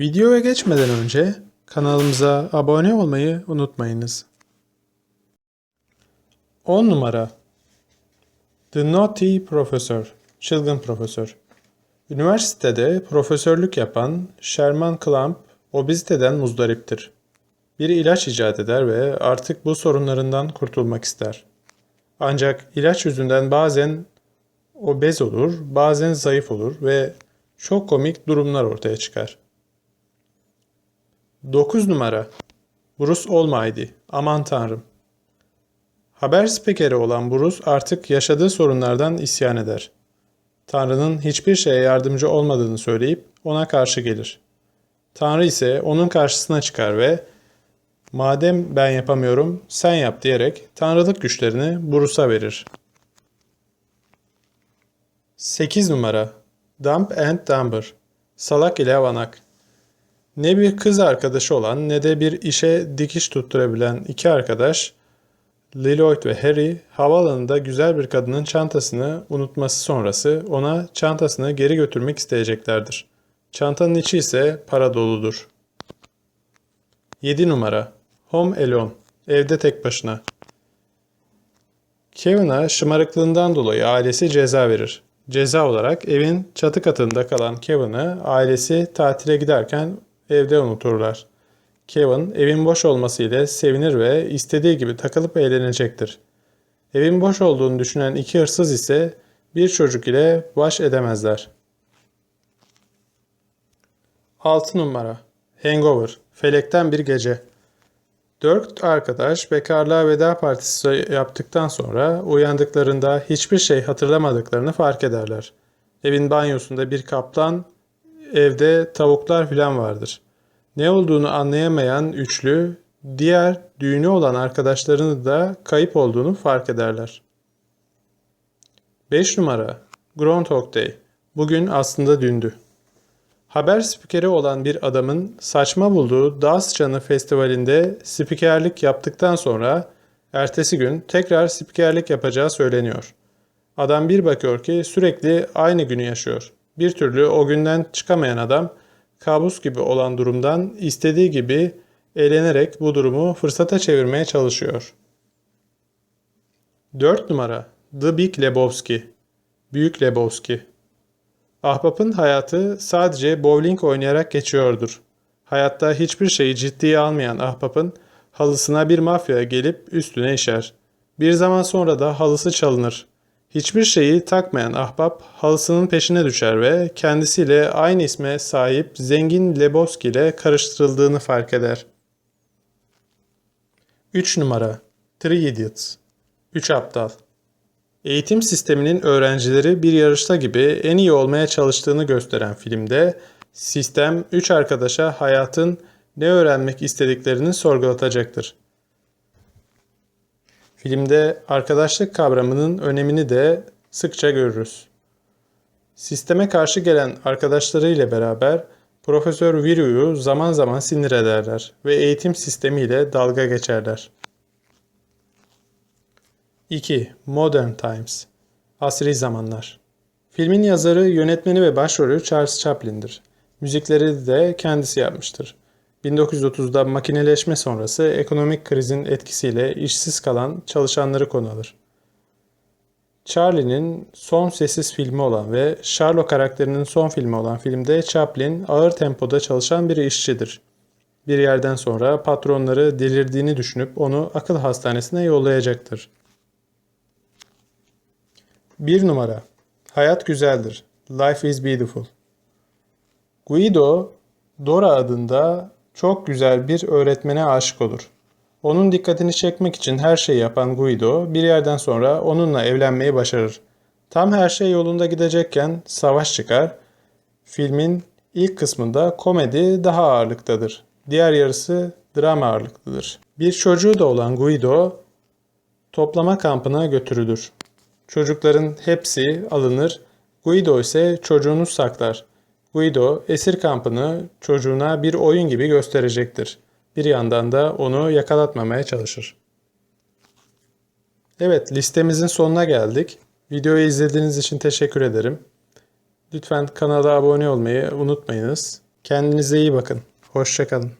Videoya geçmeden önce kanalımıza abone olmayı unutmayınız. 10 numara The Naughty Professor, Çılgın Profesör. Üniversitede profesörlük yapan Sherman Klump obeziteden muzdariptir. Bir ilaç icat eder ve artık bu sorunlarından kurtulmak ister. Ancak ilaç yüzünden bazen obez olur, bazen zayıf olur ve çok komik durumlar ortaya çıkar. 9 numara Bruce Almighty, aman tanrım. Haber spikeri olan Bruce artık yaşadığı sorunlardan isyan eder. Tanrı'nın hiçbir şeye yardımcı olmadığını söyleyip ona karşı gelir. Tanrı ise onun karşısına çıkar ve madem ben yapamıyorum sen yap diyerek tanrılık güçlerini Bruce'a verir. 8 numara Dump and Dumber Salak ile Vanak Ne bir kız arkadaşı olan ne de bir işe dikiş tutturabilen iki arkadaş Lloyd ve Harry havaalanında güzel bir kadının çantasını unutması sonrası ona çantasını geri götürmek isteyeceklerdir. Çantanın içi ise para doludur. 7 numara Home Alone Evde tek başına Kevin'a şımarıklığından dolayı ailesi ceza verir. Ceza olarak evin çatı katında kalan Kevin'ı ailesi tatile giderken evde unuturlar. Kevin evin boş olmasıyla sevinir ve istediği gibi takılıp eğlenecektir. Evin boş olduğunu düşünen iki hırsız ise bir çocuk ile baş edemezler. 6 numara Hangover Felekten bir gece Dört arkadaş bekarlığa veda partisi yaptıktan sonra uyandıklarında hiçbir şey hatırlamadıklarını fark ederler. Evin banyosunda bir kaplan, evde tavuklar filan vardır. Ne olduğunu anlayamayan üçlü, diğer düğünü olan arkadaşlarını da kayıp olduğunu fark ederler. 5 numara Groundhog Day Bugün aslında dündü. Haber spikeri olan bir adamın saçma bulduğu Dağ Sıçanı Festivali'nde spikerlik yaptıktan sonra ertesi gün tekrar spikerlik yapacağı söyleniyor. Adam bir bakıyor ki sürekli aynı günü yaşıyor. Bir türlü o günden çıkamayan adam kabus gibi olan durumdan istediği gibi eğlenerek bu durumu fırsata çevirmeye çalışıyor. 4 numara The Big Lebowski Büyük Lebowski Ahbap'ın hayatı sadece bowling oynayarak geçiyordur. Hayatta hiçbir şeyi ciddiye almayan Ahbap'ın halısına bir mafya gelip üstüne işer. Bir zaman sonra da halısı çalınır. Hiçbir şeyi takmayan Ahbap halısının peşine düşer ve kendisiyle aynı isme sahip zengin Lebowski ile karıştırıldığını fark eder. 3 numara Three Idiots 3 aptal Eğitim sisteminin öğrencileri bir yarışta gibi en iyi olmaya çalıştığını gösteren filmde sistem 3 arkadaşa hayatın ne öğrenmek istediklerini sorgulatacaktır. Filmde arkadaşlık kavramının önemini de sıkça görürüz. Sisteme karşı gelen arkadaşlarıyla beraber Profesör Viru'yu zaman zaman sinir ederler ve eğitim sistemiyle dalga geçerler. 2. Modern Times Asri Zamanlar Filmin yazarı, yönetmeni ve başrolü Charles Chaplin'dir. Müzikleri de kendisi yapmıştır. 1930'da makineleşme sonrası ekonomik krizin etkisiyle işsiz kalan çalışanları konu alır. Charlie'nin son sessiz filmi olan ve Sherlock karakterinin son filmi olan filmde Chaplin ağır tempoda çalışan bir işçidir. Bir yerden sonra patronları delirdiğini düşünüp onu akıl hastanesine yollayacaktır. 1 numara Hayat güzeldir. Life is beautiful. Guido, Dora adında çok güzel bir öğretmene aşık olur. Onun dikkatini çekmek için her şeyi yapan Guido bir yerden sonra onunla evlenmeyi başarır. Tam her şey yolunda gidecekken savaş çıkar. Filmin ilk kısmında komedi daha ağırlıktadır. Diğer yarısı drama ağırlıklıdır. Bir çocuğu da olan Guido toplama kampına götürülür. Çocukların hepsi alınır. Guido ise çocuğunu saklar. Guido esir kampını çocuğuna bir oyun gibi gösterecektir. Bir yandan da onu yakalatmamaya çalışır. Evet listemizin sonuna geldik. Videoyu izlediğiniz için teşekkür ederim. Lütfen kanala abone olmayı unutmayınız. Kendinize iyi bakın. Hoşçakalın.